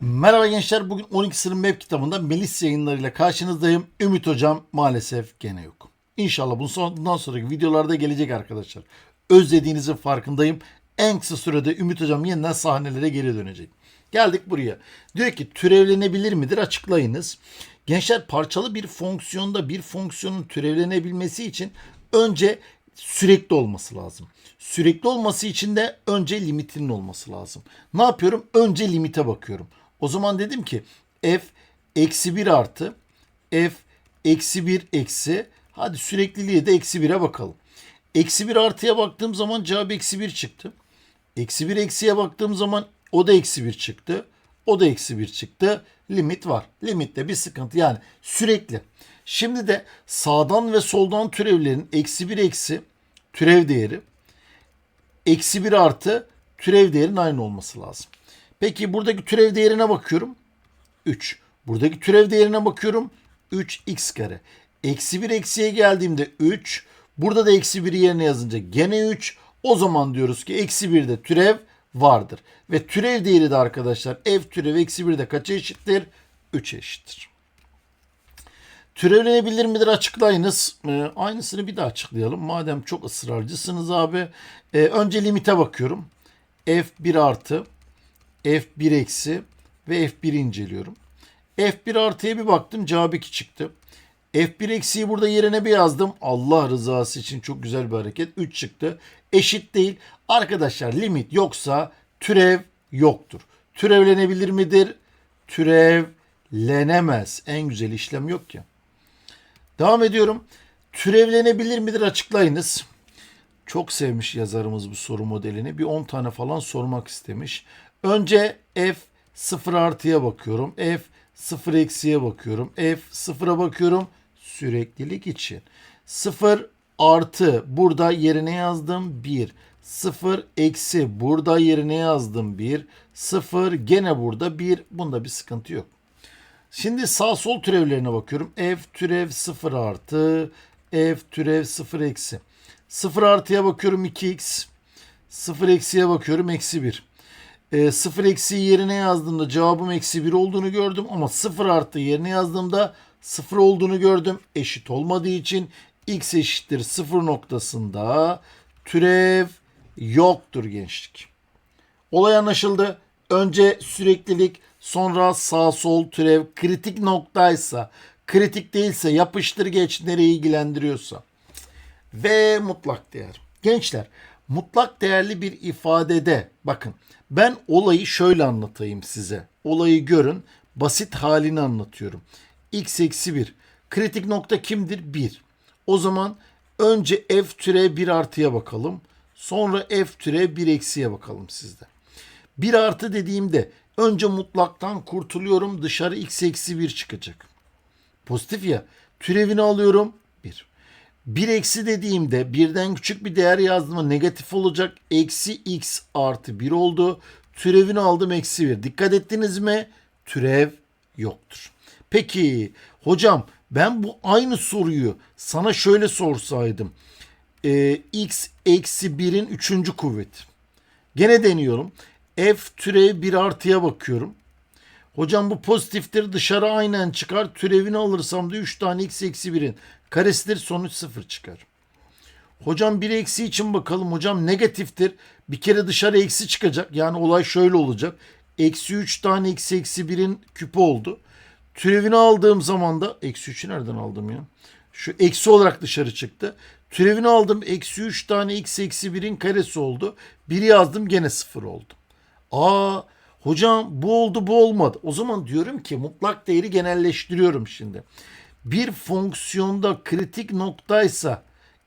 Merhaba gençler. Bugün 12 sınıf web kitabında Melis yayınlarıyla karşınızdayım. Ümit hocam maalesef gene yok. İnşallah bundan sonraki videolarda gelecek arkadaşlar. Özlediğinizin farkındayım. En kısa sürede Ümit hocam yeniden sahnelere geri dönecek. Geldik buraya. Diyor ki türevlenebilir midir açıklayınız. Gençler parçalı bir fonksiyonda bir fonksiyonun türevlenebilmesi için önce sürekli olması lazım. Sürekli olması için de önce limitinin olması lazım. Ne yapıyorum? Önce limite bakıyorum. O zaman dedim ki f eksi 1 artı f eksi 1 eksi hadi sürekliliğe de eksi 1'e bakalım. Eksi 1 artıya baktığım zaman cevap eksi 1 çıktı. Eksi 1 eksiye baktığım zaman o da eksi 1 çıktı. O da eksi 1 çıktı. Limit var. Limitte bir sıkıntı yani sürekli. Şimdi de sağdan ve soldan türevlerin eksi 1 eksi türev değeri eksi 1 artı türev değerinin aynı olması lazım. Peki buradaki türev değerine bakıyorum. 3. Buradaki türev değerine bakıyorum. 3x kare. Eksi 1 eksiye geldiğimde 3. Burada da eksi 1'i yerine yazınca gene 3. O zaman diyoruz ki eksi 1'de türev vardır. Ve türev değeri de arkadaşlar f türev eksi 1'de kaça eşittir? 3 eşittir. Türevlenebilir midir açıklayınız. Ee, aynısını bir daha açıklayalım. Madem çok ısrarcısınız abi. Ee, önce limite bakıyorum. F1 artı F1 eksi ve F1 inceliyorum. F1 artıya bir baktım cevap 2 çıktı. F1 eksiği burada yerine bir yazdım. Allah rızası için çok güzel bir hareket. 3 çıktı. Eşit değil. Arkadaşlar limit yoksa türev yoktur. Türevlenebilir midir? Türevlenemez. En güzel işlem yok ya. Devam ediyorum. Türevlenebilir midir açıklayınız. Çok sevmiş yazarımız bu soru modelini. Bir 10 tane falan sormak istemiş. Önce f 0 artıya bakıyorum. F 0 eksiye bakıyorum. F 0'a bakıyorum. Süreklilik için. 0 artı burada yerine yazdım 1. 0 eksi burada yerine yazdım 1. 0 gene burada 1. Bunda bir sıkıntı yok. Şimdi sağ sol türevlerine bakıyorum. F türev 0 artı F türev 0 eksi. 0 artıya bakıyorum 2x. 0 eksiye bakıyorum eksi 1. E, 0 eksiği yerine yazdığımda cevabım eksi 1 olduğunu gördüm. Ama 0 artı yerine yazdığımda 0 olduğunu gördüm. Eşit olmadığı için x eşittir 0 noktasında türev yoktur gençlik. Olay anlaşıldı. Önce süreklilik, sonra sağ sol türev kritik noktaysa, kritik değilse yapıştır geç nereyi ilgilendiriyorsa. Ve mutlak değer. Gençler, mutlak değerli bir ifadede bakın ben olayı şöyle anlatayım size. Olayı görün, basit halini anlatıyorum. x eksi 1. Kritik nokta kimdir? 1. O zaman önce f türe 1 artıya bakalım. Sonra f türe 1 eksiye bakalım sizde. 1 artı dediğimde önce mutlaktan kurtuluyorum dışarı x eksi 1 çıkacak. Pozitif ya türevini alıyorum 1. 1 eksi dediğimde birden küçük bir değer yazdığımda negatif olacak. Eksi x artı 1 oldu. Türevini aldım eksi 1. Dikkat ettiniz mi? Türev yoktur. Peki hocam ben bu aynı soruyu sana şöyle sorsaydım. Ee, x eksi 1'in 3. kuvveti. Gene deniyorum. F türev 1 artıya bakıyorum. Hocam bu pozitiftir dışarı aynen çıkar. Türevini alırsam da 3 tane x eksi 1'in karesidir sonuç 0 çıkar. Hocam 1 eksi için bakalım. Hocam negatiftir. Bir kere dışarı eksi çıkacak. Yani olay şöyle olacak. Eksi 3 tane x eksi 1'in küpü oldu. Türevini aldığım zaman da eksi 3'ü nereden aldım ya? Şu eksi olarak dışarı çıktı. Türevini aldım. Eksi 3 tane x eksi 1'in karesi oldu. 1 yazdım gene 0 oldu. Aa hocam bu oldu bu olmadı. O zaman diyorum ki mutlak değeri genelleştiriyorum şimdi. Bir fonksiyonda kritik noktaysa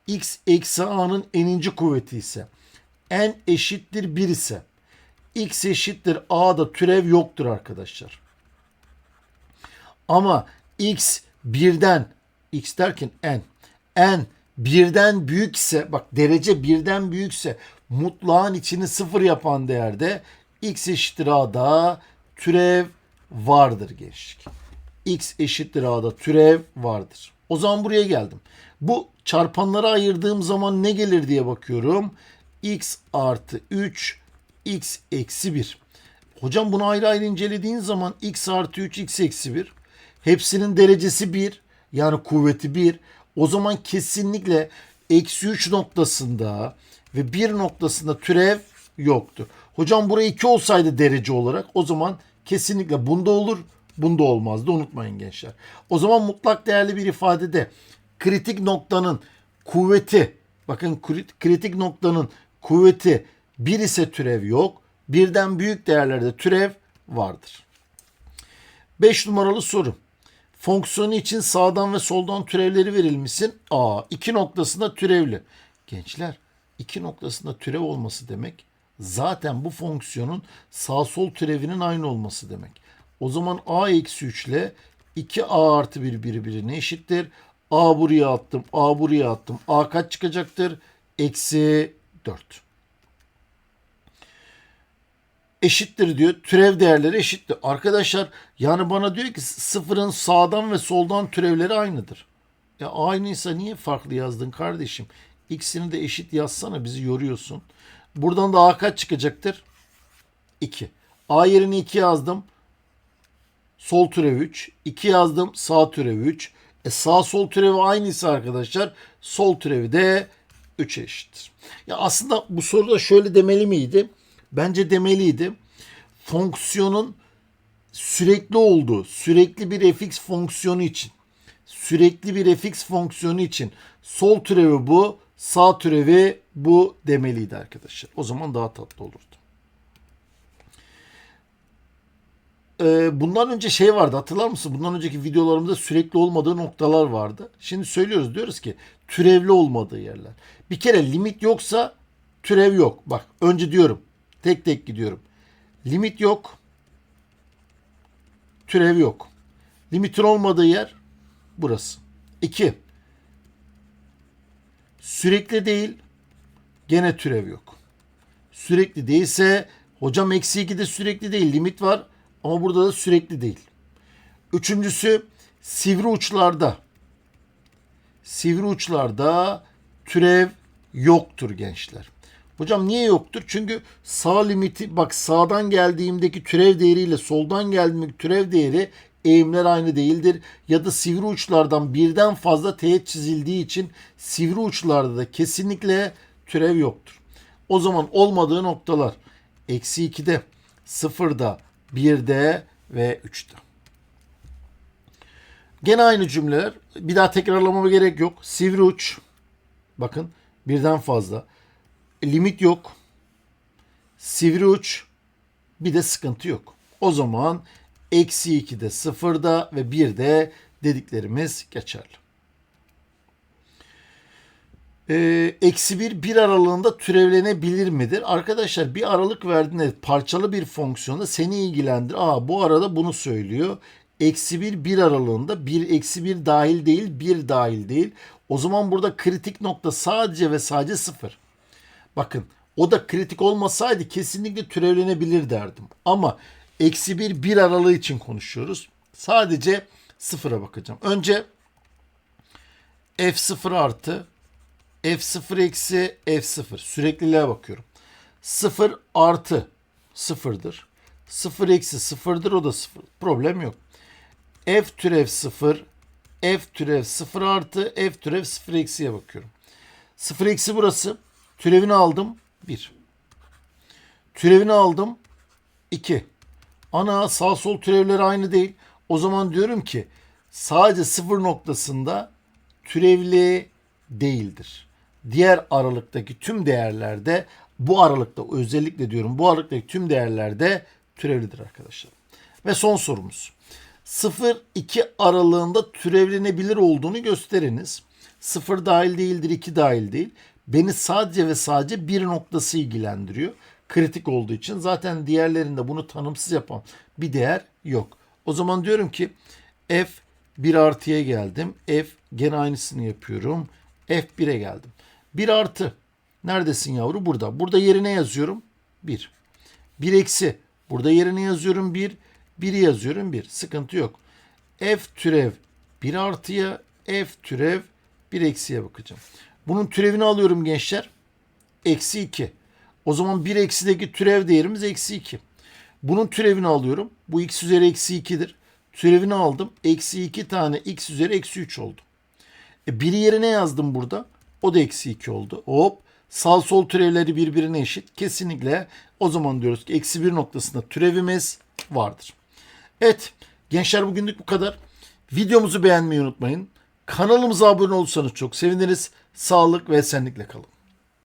x eksi a'nın eninci kuvveti ise n eşittir 1 ise x eşittir a'da türev yoktur arkadaşlar. Ama x birden x derken n n birden büyükse bak derece birden büyükse mutlağın içini sıfır yapan değerde x eşittir a'da türev vardır gençlik. x eşittir a'da türev vardır. O zaman buraya geldim. Bu çarpanlara ayırdığım zaman ne gelir diye bakıyorum. x artı 3 x eksi 1. Hocam bunu ayrı ayrı incelediğin zaman x artı 3 x eksi 1 hepsinin derecesi 1 yani kuvveti 1 o zaman kesinlikle eksi 3 noktasında ve 1 noktasında türev yoktur. Hocam buraya 2 olsaydı derece olarak o zaman kesinlikle bunda olur bunda olmazdı unutmayın gençler. O zaman mutlak değerli bir ifadede kritik noktanın kuvveti bakın kri- kritik noktanın kuvveti 1 ise türev yok. Birden büyük değerlerde türev vardır. 5 numaralı soru. Fonksiyonu için sağdan ve soldan türevleri verilmişsin. A. iki noktasında türevli. Gençler iki noktasında türev olması demek zaten bu fonksiyonun sağ sol türevinin aynı olması demek. O zaman A eksi 3 ile 2A artı 1 birbirine eşittir. A buraya attım. A buraya attım. A kaç çıkacaktır? Eksi 4 eşittir diyor. Türev değerleri eşittir. Arkadaşlar yani bana diyor ki sıfırın sağdan ve soldan türevleri aynıdır. Ya aynıysa niye farklı yazdın kardeşim? İkisini de eşit yazsana bizi yoruyorsun. Buradan da A kaç çıkacaktır? 2. A yerine 2 yazdım. Sol türev 3. 2 yazdım. Sağ türev 3. E sağ sol türevi aynıysa arkadaşlar sol türevi de 3'e eşittir. Ya aslında bu soruda şöyle demeli miydi? Bence demeliydi. Fonksiyonun sürekli olduğu, sürekli bir fx fonksiyonu için, sürekli bir fx fonksiyonu için sol türevi bu, sağ türevi bu demeliydi arkadaşlar. O zaman daha tatlı olurdu. Ee, bundan önce şey vardı hatırlar mısın? Bundan önceki videolarımızda sürekli olmadığı noktalar vardı. Şimdi söylüyoruz diyoruz ki türevli olmadığı yerler. Bir kere limit yoksa türev yok. Bak önce diyorum tek tek gidiyorum. Limit yok. Türev yok. Limitin olmadığı yer burası. 2. Sürekli değil. Gene türev yok. Sürekli değilse hocam eksi 2 de sürekli değil. Limit var ama burada da sürekli değil. Üçüncüsü sivri uçlarda. Sivri uçlarda türev yoktur gençler. Hocam niye yoktur? Çünkü sağ limiti bak sağdan geldiğimdeki türev değeriyle soldan geldiğimdeki türev değeri eğimler aynı değildir. Ya da sivri uçlardan birden fazla teğet çizildiği için sivri uçlarda da kesinlikle türev yoktur. O zaman olmadığı noktalar eksi 2'de, 0'da, 1'de ve 3'te. Gene aynı cümleler. Bir daha tekrarlamama gerek yok. Sivri uç. Bakın birden fazla. Limit yok. Sivri uç. Bir de sıkıntı yok. O zaman eksi 2'de sıfırda ve 1'de dediklerimiz geçerli. Ee, eksi 1 bir aralığında türevlenebilir midir? Arkadaşlar bir aralık verdiğinde parçalı bir fonksiyonda seni ilgilendir. Aa bu arada bunu söylüyor. Eksi 1 bir aralığında 1 eksi 1 dahil değil 1 dahil değil. O zaman burada kritik nokta sadece ve sadece 0. Bakın o da kritik olmasaydı kesinlikle türevlenebilir derdim. Ama eksi 1 bir aralığı için konuşuyoruz. Sadece sıfıra bakacağım. Önce f0 artı f0 eksi f0 sürekliliğe bakıyorum. 0 artı 0'dır. 0 eksi 0'dır o da 0. Problem yok. f türev 0 f türev 0 artı f türev 0 eksiye bakıyorum. 0 eksi burası. Türevini aldım 1. Türevini aldım 2. Ana sağ sol türevleri aynı değil. O zaman diyorum ki sadece sıfır noktasında türevli değildir. Diğer aralıktaki tüm değerlerde bu aralıkta özellikle diyorum bu aralıktaki tüm değerlerde türevlidir arkadaşlar. Ve son sorumuz. 0-2 aralığında türevlenebilir olduğunu gösteriniz. 0 dahil değildir, 2 dahil değil. Beni sadece ve sadece bir noktası ilgilendiriyor. Kritik olduğu için zaten diğerlerinde bunu tanımsız yapan bir değer yok. O zaman diyorum ki f 1 artıya geldim. F gene aynısını yapıyorum. F 1'e geldim. 1 artı. Neredesin yavru? Burada. Burada yerine yazıyorum. 1. 1 eksi. Burada yerine yazıyorum 1. 1'i yazıyorum 1. Sıkıntı yok. F türev 1 artıya F türev 1 eksiye bakacağım. Bunun türevini alıyorum gençler. Eksi 2. O zaman 1 eksideki türev değerimiz eksi 2. Bunun türevini alıyorum. Bu x üzeri eksi 2'dir. Türevini aldım. Eksi 2 tane x üzeri eksi 3 oldu. E, biri yerine yazdım burada. O da eksi 2 oldu. Hop. Sağ sol türevleri birbirine eşit. Kesinlikle o zaman diyoruz ki eksi 1 noktasında türevimiz vardır. Evet. Gençler bugünlük bu kadar. Videomuzu beğenmeyi unutmayın. Kanalımıza abone olursanız çok seviniriz. Sağlık ve esenlikle kalın.